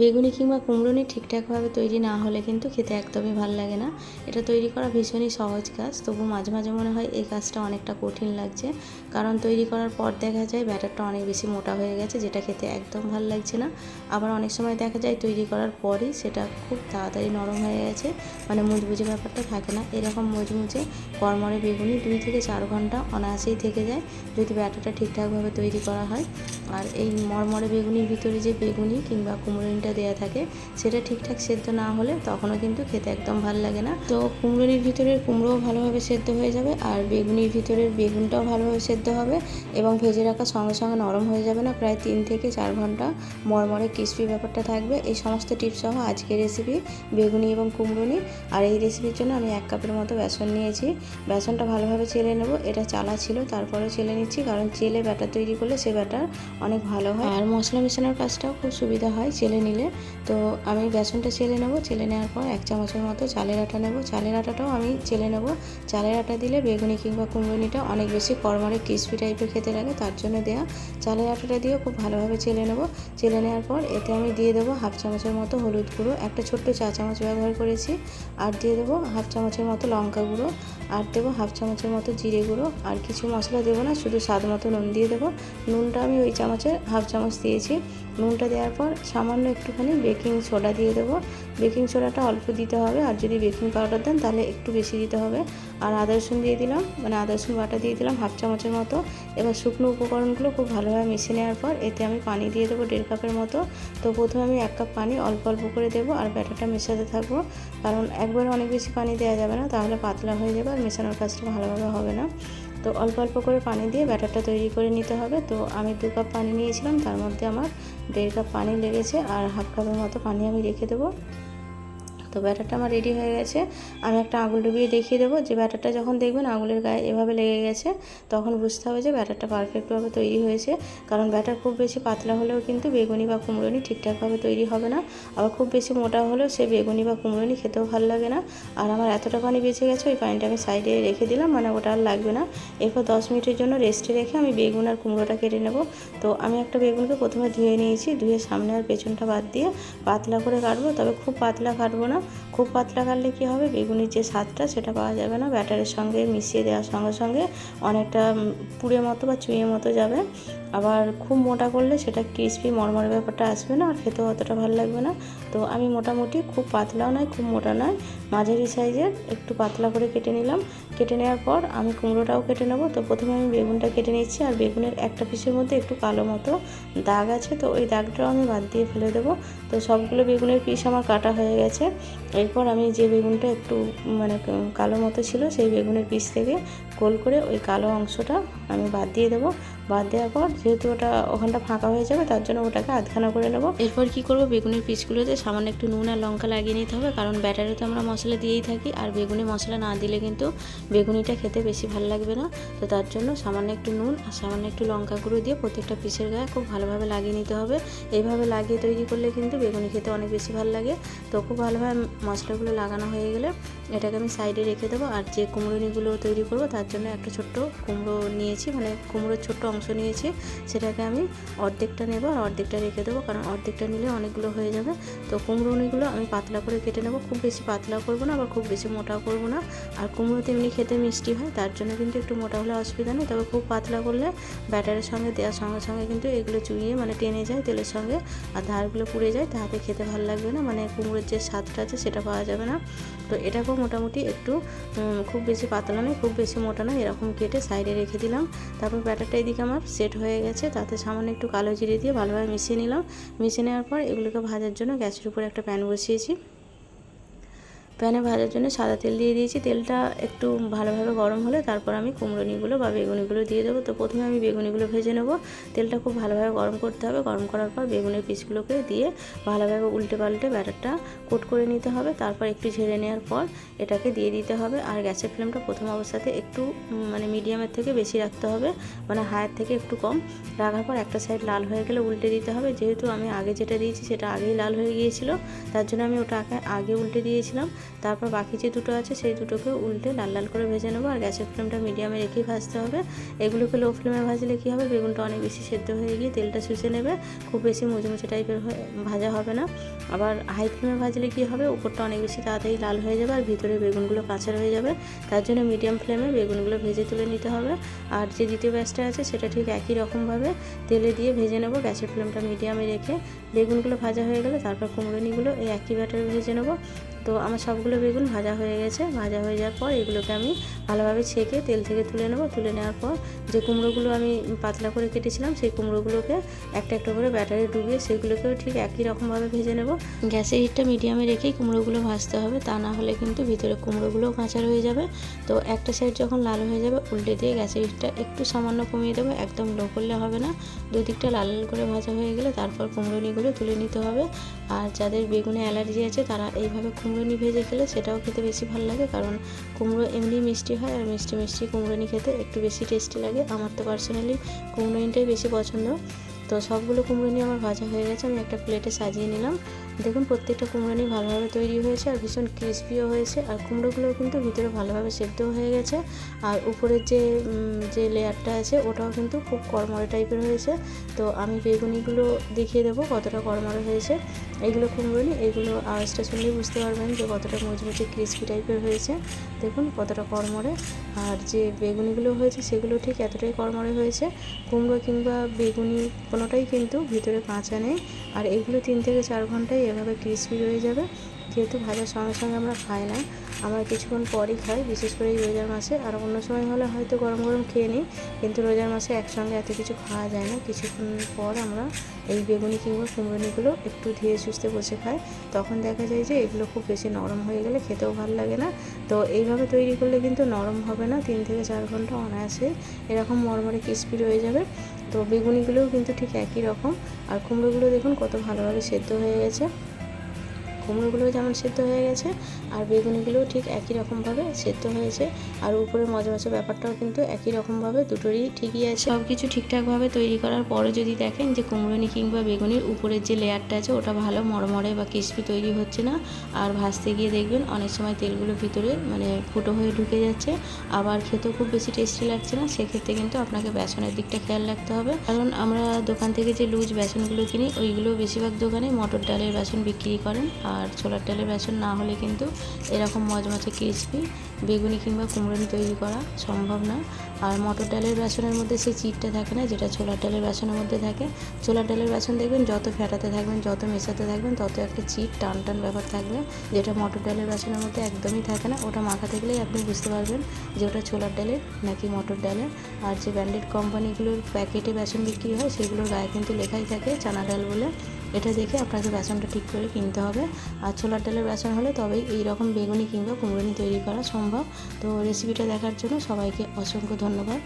বেগুনি কিংবা কুমড়োনি ঠিকঠাকভাবে তৈরি না হলে কিন্তু খেতে একদমই ভালো লাগে না। এটা তৈরি করা ভীষণই সহজ কাজ, তবু মাঝে মাঝে মনে হয় এই কাজটা অনেকটা কঠিন লাগছে। কারণ তৈরি করার পর দেখা যায় ব্যাটারটা অনেক বেশি মোটা হয়ে গেছে, যেটা খেতে একদম ভালো লাগছে না। আবার অনেক সময় দেখা যায় তৈরি করার পরই সেটা খুব তাড়াতাড়ি নরম হয়ে গেছে মানে মুচমুচে ব্যাপারটা থাকে না। এরকম মুচমুচে কড়মড়ে বেগুনি দুই থেকে চার ঘণ্টা অনায়াসেই থেকে যায়, যদি ব্যাটারটা ঠিকঠাকভাবে তৈরি করা হয়। আর এই মরমরে বেগুনির ভিতরে যে বেগুনি কিংবা কুমড়োনিটা দেওয়া থাকে, সেটা ঠিকঠাক সেদ্ধ না হলে তখনও কিন্তু খেতে একদম ভালো লাগে না। তো কুমড়োনির ভিতরের কুমড়োও ভালোভাবে সেদ্ধ হয়ে যাবে আর বেগুনির ভিতরের বেগুনটাও ভালোভাবে সেদ্ধ হবে এবং ভেজে রাখা সঙ্গে সঙ্গে নরম হয়ে যাবে না, প্রায় তিন থেকে চার ঘণ্টা মরমরে ক্রিসপি ব্যাপারটা থাকবে। এই সমস্ত টিপস সহ আজকের রেসিপি বেগুনি এবং কুমড়োনি। আর এই রেসিপির জন্য আমি এক কাপের মতো বেসন নিয়েছি। বেসনটা ভালোভাবে চেলে নেব, এটা চালা ছিল তারপরে চেলে নিচ্ছি কারণ চেলে ব্যাটার তৈরি করলে সে ব্যাটার অনেক ভালো হয়। আর মশলা মেশানোর কাজটাও খুব সুবিধা হয়, চেলে নিলে। তো আমি বেসনটা চেলে নেব। চেলে নেওয়ার পর এক চামচের মতো চালের আটা নেব। চালের আটাটাও আমি চেলে নেব। চালের আটা দিলে বেগুনি কিংবা কুমড়োনিটা অনেক বেশি কড়মড়ে ক্রিসপি টাইপের খেতে লাগে, তার জন্য দেওয়া চালের আটাটা দিয়েও খুব ভালোভাবে চেলে নেব। চেলে নেওয়ার পর এতে আমি দিয়ে দেবো হাফ চামচের মতো হলুদ গুঁড়ো, একটা ছোট্ট চা চামচ ব্যবহার করেছি। আর দিয়ে দেবো হাফ চামচের মতো লঙ্কা গুঁড়ো। আর দেবো হাফ চামচের মতো জিরে গুঁড়ো। আর কিছু মশলা দেবো না, শুধু স্বাদ মতো নুন দিয়ে দেবো। নুনটা আমি ওই চামচের হাফ চামচ দিয়েছি। নুনটা দেওয়ার পর সামান্য একটুখানি বেকিং সোডা দিয়ে দেবো। বেকিং সোডাটা অল্প দিতে হবে, আর যদি বেকিং পাউডার দেন তাহলে একটু বেশি দিতে হবে। আর আদা রসুন দিয়ে দিলাম মানে আদা রসুন বাটা দিয়ে দিলাম হাফ চামচের মতো। এবার শুকনো উপকরণগুলো খুব ভালোভাবে মিশিয়ে নেওয়ার পর এতে আমি পানি দিয়ে দেবো দেড় কাপের মতো। তো প্রথমে আমি এক কাপ পানি অল্প অল্প করে দেবো আর ব্যাটারটা মেশাতে থাকব। কারণ একবারে অনেক বেশি পানি দেওয়া যাবে না, তাহলে পাতলা হয়ে যাবে আর মেশানোর কাজটা ভালোভাবে হবে না। তো অল্প অল্প করে পানি দিয়ে ব্যাটারটা তৈরি করে নিতে হবে। তো আমি দু কাপ পানি নিয়েছিলাম, তার মধ্যে আমার দেড় কাপ পানি লেগেছে আর হাফ কাপের মতো পানি আমি রেখে দেবো। তো ব্যাটারটা আমার রেডি হয়ে গেছে। আমি একটা আঙুল ডুবিয়ে দেখিয়ে দেবো। যে ব্যাটারটা যখন দেখবেন আঙুলের গায়ে এভাবে লেগে গেছে, তখন বুঝতে হবে যে ব্যাটারটা পারফেক্টভাবে তৈরি হয়েছে। কারণ ব্যাটার খুব বেশি পাতলা হলেও কিন্তু বেগুনি বা কুমড়োনি ঠিকঠাকভাবে তৈরি হবে না। আবার খুব বেশি মোটা হলেও সে বেগুনি বা কুমড়োনি খেতেও ভালো লাগে না। আর আমার এতটা পানি বেঁচে গেছে, ওই পানিটা আমি সাইডে রেখে দিলাম মানে ওটা আর লাগবে না। এরপর দশ মিনিটের জন্য রেস্টে রেখে আমি বেগুন আর কুমড়োটা কেটে নেব। তো আমি একটা বেগুনকে প্রথমে ধুয়ে নিয়েছি, ধুয়ে সামনে আর পেছনটা বাদ দিয়ে পাতলা করে কাটবো। তবে খুব পাতলা কাটবো না খুব পাতলা কাটলে কী হবে? বেগুনির যে স্বাদটা সেটা পাওয়া যাবে না। ব্যাটারের সঙ্গে মিশিয়ে দেওয়ার সঙ্গে সঙ্গে অনেকটা পুড়ে মতো বা চুঁয়ে মতো যাবে। আবার খুব মোটা করলে সেটা ক্রিসপি মরমরে ব্যাপারটা আসবে না আর খেতেও অতটা ভালো লাগবে না। তো আমি মোটামুটি খুব পাতলাও নয়, খুব মোটা নয়, মাঝারি সাইজের একটু পাতলা করে কেটে নিলাম। কেটে নেওয়ার পর আমি কুমড়োটাও কেটে নেব। তো প্রথমে আমি বেগুনটা কেটে নিচ্ছি আর বেগুনের একটা পিসের মধ্যে একটু কালো মতো দাগ আছে, তো ওই দাগটাও আমি বাদ দিয়ে ফেলে দেবো। তো সবগুলো বেগুনের পিস আমার কাটা হয়ে গেছে। এরপর আমি যে বেগুনটা একটু মানে কালো মতো ছিল সেই বেগুনের পিস থেকে গোল করে ওই কালো অংশটা আমি বাদ দিয়ে দেবো। বাদ দেওয়ার পর যেহেতু ওটা ওখানটা ফাঁকা হয়ে যাবে, তার জন্য ওটাকে আধখানা করে নেব। এরপর কি করব? বেগুনের পিসগুলোতে সামান্য একটু নুন আর লঙ্কা লাগিয়ে নিতে হবে, কারণ ব্যাটারে তো আমরা মশলা দিয়েই থাকি। আর বেগুনি মশলা না দিলে কিন্তু বেগুনিটা খেতে বেশি ভালো লাগবে না। তো তার জন্য সামান্য একটু নুন আর সামান্য একটু লঙ্কা গুঁড়ো দিয়ে প্রত্যেকটা পিসের গায়ে খুব ভালোভাবে লাগিয়ে নিতে হবে। এইভাবে লাগিয়ে তৈরি করলে কিন্তু বেগুনি খেতে অনেক বেশি ভালো লাগে। তো খুব ভালোভাবে মশলাগুলো লাগানো হয়ে গেলে এটাকে আমি সাইডে রেখে দেবো। আর যে কুমড়োনিগুলো তৈরি করব, তার জন্য একটা ছোট্ট কুমড়ো নিয়েছি মানে কুমড়োর ছোট্ট অংশ নিয়েছি। সেটাকে আমি অর্ধেকটা নেব আর অর্ধেকটা রেখে দেবো, কারণ অর্ধেকটা নিলে অনেকগুলো হয়ে যাবে। তো কুমড়োনিগুলো আমি পাতলা করে কেটে নেব, খুব বেশি পাতলা করব না, আবার খুব বেশি মোটাও করব না। আর কুমড়ো তেমনি খেতে মিষ্টি হয়, তার জন্য কিন্তু একটু মোটা হলে অসুবিধা নেই, তবে খুব পাতলা করলে ব্যাটারের সঙ্গে দেওয়ার সঙ্গে সঙ্গে কিন্তু এগুলো চুইয়ে মানে টেনে যায় তেলের সঙ্গে, আর ধারগুলো পুড়ে যায় তাহাতে খেতে ভালো লাগবে না মানে কুমড়োর যে স্বাদটা আছে সেটা পাওয়া যাবে না। তো এটাকেও মোটামুটি একটু খুব বেশি পাতলা নয়, খুব বেশি মোটা নয় এরকম কেটে সাইডে রেখে দিলাম। তারপর ব্যাটারটা এদিকে আমার সেট হয়ে গেছে। তাতে সামান্য একটু কালো জিরে দিয়ে ভালোভাবে মিশিয়ে নিলাম। মিশিয়ে নেওয়ার পর এগুলোকে ভাজার জন্য গ্যাসের উপরে একটা প্যান বসিয়েছি। প্যানে ভাজার জন্য সাদা তেল দিয়ে দিয়েছি। তেলটা একটু ভালোভাবে গরম হলে তারপর আমি কুমড়োনিগুলো বা বেগুনিগুলো দিয়ে দেবো। তো প্রথমে আমি বেগুনিগুলো ভেজে নেব। তেলটা খুব ভালোভাবে গরম করতে হবে। গরম করার পর বেগুনের পিসগুলোকে দিয়ে ভালোভাবে উল্টে পাল্টে ব্যাটারটা কোট করে নিতে হবে। তারপর একটু ঝেড়ে নেওয়ার পর এটাকে দিয়ে দিতে হবে। আর গ্যাসের ফ্লেমটা প্রথম অবস্থাতে একটু মানে মিডিয়ামের থেকে বেশি রাখতে হবে। মানে হায়ের থেকে একটু কম রাখার পর একটা সাইড লাল হয়ে গেলে উল্টে দিতে হবে। যেহেতু আমি আগে যেটা দিয়েছি সেটা আগেই লাল হয়ে গিয়েছিল। তার জন্য আমি ওটা আগে উল্টে দিয়েছিলাম। তারপর বাকি যে দুটো আছে, সেই দুটোকে উল্টে লাল লাল করে ভেজে নেব। আর গ্যাসের ফ্লেমটা মিডিয়ামে রেখেই ভাজতে হবে। এগুলোকে লো ফ্লেমে ভাজলে কী হবে? বেগুনটা অনেক বেশি সেদ্ধ হয়ে গিয়ে তেলটা শুষে নেবে। খুব বেশি মুচমুচে টাইপের ভাজা হবে না। আবার হাই ফ্লেমে ভাজলে কী হবে? উপরটা অনেক বেশি তাড়াতাড়ি লাল হয়ে যাবে আর ভিতরে বেগুনগুলো কাঁচা হয়ে যাবে। তার জন্য মিডিয়াম ফ্লেমে বেগুনগুলো ভেজে তুলে নিতে হবে। আর যে দ্বিতীয় ব্যাচটা আছে, সেটা ঠিক একই রকমভাবে তেলে দিয়ে ভেজে নেব। গ্যাসের ফ্লেমটা মিডিয়ামে রেখে বেগুনগুলো ভাজা হয়ে গেলে তারপর কুমড়োনিগুলো এই একই ব্যাটারে ভেজে নেব। তো আমার সবগুলো বেগুন ভাজা হয়ে গেছে। ভাজা হয়ে যাওয়ার পর এগুলোকে আমি ভালোভাবে ছেঁকে তেল থেকে তুলে নেব। তুলে নেওয়ার পর যে কুমড়োগুলো আমি পাতলা করে কেটেছিলাম, সেই কুমড়োগুলোকে একটা একটা করে ব্যাটারে ডুবিয়ে সেগুলোকেও ঠিক একই রকমভাবে ভেজে নেব। গ্যাসের হিটটা মিডিয়ামে রেখেই কুমড়োগুলো ভাজতে হবে, তা না হলে কিন্তু ভিতরে কুমড়োগুলোও কাঁচা রয়ে যাবে। তো একটা সাইড যখন লাল হয়ে যাবে, উল্টে দিয়ে গ্যাসের হিটটা একটু সামান্য কমিয়ে দেবো, একদম লো করলে হবে না। দুদিকটা লাল লাল করে ভাজা হয়ে গেলে তারপর কুমড়োনিগুলো তুলে নিতে হবে। আর যাদের বেগুনে অ্যালার্জি আছে তারা এইভাবে কুমড়োনি ভেজে খেলে সেটাও খেতে বেশি ভালো লাগে, কারণ কুমড়ো এমনি মিষ্টি হয় আর মিষ্টি মিষ্টি কুমড়োনি খেতে একটু বেশি টেস্টি লাগে। আমার তো পার্সোনালি কুমড়োনিটাই বেশি পছন্দ। তো সবগুলো কুমড়োনি আমার ভাজা হয়ে গেছে, আমি একটা প্লেটে সাজিয়ে নিলাম। দেখুন, প্রত্যেকটা কুমড়োনি ভালোভাবে তৈরি হয়েছে আর ভীষণ ক্রিসপিও হয়েছে। আর কুমড়োগুলো কিন্তু ভিতরে ভালোভাবে সেদ্ধও হয়ে গেছে। আর উপরের যে যে লেয়ারটা আছে, ওটাও কিন্তু খুব কড়মড়ে টাইপের হয়েছে। তো আমি বেগুনিগুলো দেখিয়ে দেবো কতটা কড়মড়ে হয়েছে। এইগুলো কুমড়োনি এইগুলো আওয়াজটা শুনলেই বুঝতে পারবেন যে কতটা মুচমুচে ক্রিসপি টাইপের হয়েছে। দেখুন, কতটা কড়মড়ে। আর যে বেগুনিগুলো হয়েছে, সেগুলো ঠিক এতটাই কড়মড়ে হয়েছে। কুমড়ো কিংবা বেগুনি কোনোটাই কিন্তু ভিতরে কাঁচা নেই। আর এগুলো তিন থেকে চার ঘন্টায় এভাবে ক্রিসপি রয়ে যাবে। যেহেতু ভাজার সঙ্গে সঙ্গে আমরা খাই না, আমরা কিছুক্ষণ পরই খাই, বিশেষ করে এই রোজার মাসে। আর অন্য সময় হলে হয়তো গরম গরম খেয়ে নিই, কিন্তু রোজার মাসে একসঙ্গে এত কিছু খাওয়া যায় না। কিছুক্ষণ পর আমরা এই বেগুনি কিংবা কুমড়োনিগুলো একটু ধীরে সুস্থে বসে খাই। তখন দেখা যায় যে এগুলো খুব বেশি নরম হয়ে গেলে খেতেও ভালো লাগে না। তো এইভাবে তৈরি করলে কিন্তু নরম হবে না, তিন থেকে চার ঘণ্টা অনায়াসে এরকম মরমরে ক্রিসপি রয়ে যাবে। তো বেগুনিগুলোও কিন্তু ঠিক একই রকম। আর কুমড়োগুলো দেখুন কত ভালোভাবে সেদ্ধ হয়ে গেছে। কুমড়োগুলো যেমন সেদ্ধ হয়ে গেছে, আর বেগুনিগুলোও ঠিক একই রকমভাবে সেদ্ধ হয়েছে। আর উপরে মজা মজা ব্যাপারটাও কিন্তু একই রকমভাবে দুটোরই ঠিকই আছে। সব কিছু ঠিকঠাকভাবে তৈরি করার পরে যদি দেখেন যে কুমড়োনি কিংবা বেগুনির উপরের যে লেয়ারটা আছে, ওটা ভালো মরমরে বা ক্রিসপি তৈরি হচ্ছে না। আর ভাজতে গিয়ে দেখবেন অনেক সময় তেলগুলো ভিতরে মানে ফুটো হয়ে ঢুকে যাচ্ছে। আবার খেতেও খুব বেশি টেস্টি লাগছে না, সেক্ষেত্রে কিন্তু আপনাকে বেসনের দিকটা খেয়াল রাখতে হবে। কারণ আমরা দোকান থেকে যে লুজ বেসনগুলো কিনি, ওইগুলো বেশিরভাগ দোকানে মটর ডালের বেসন বিক্রি করেন। আর ছোলার ডালের বেসন না হলে কিন্তু এরকম মজমচে ক্রিসপি, বেগুনি কিংবা কুমড়োনি তৈরি করা সম্ভব না। আর মটর ডালের বেসনের মধ্যে সেই চিটটা থাকে না, যেটা ছোলার ডালের বেসনের মধ্যে থাকে। ছোলার ডালের বেসন দেখবেন যত ফেটাতে থাকবেন, যত মেশাতে থাকবেন, তত একটা চিট টান টান ব্যাপার থাকবে, যেটা মটর ডালের বেসনের মধ্যে একদমই থাকে না। ওটা মাখাতে গেলেই আপনি বুঝতে পারবেন যে ওটা ছোলার ডালের নাকি মটর ডালের। আর যে ব্র্যান্ডেড কোম্পানিগুলোর প্যাকেটে বেসন বিক্রি হয়, সেগুলোর গায়ে কিন্তু লেখাই থাকে, চানা ডাল বলে। এটা দেখে আপনাকে বেসনটা ঠিক করে কিনতে হবে। আর ছোলার ডালের বেসন হলে তবেই এই রকম বেগুনি কিংবা কুমড়োনি তৈরি করা সম্ভব। তো রেসিপিটা দেখার জন্য সবাইকে অসংখ্য ধন্যবাদ।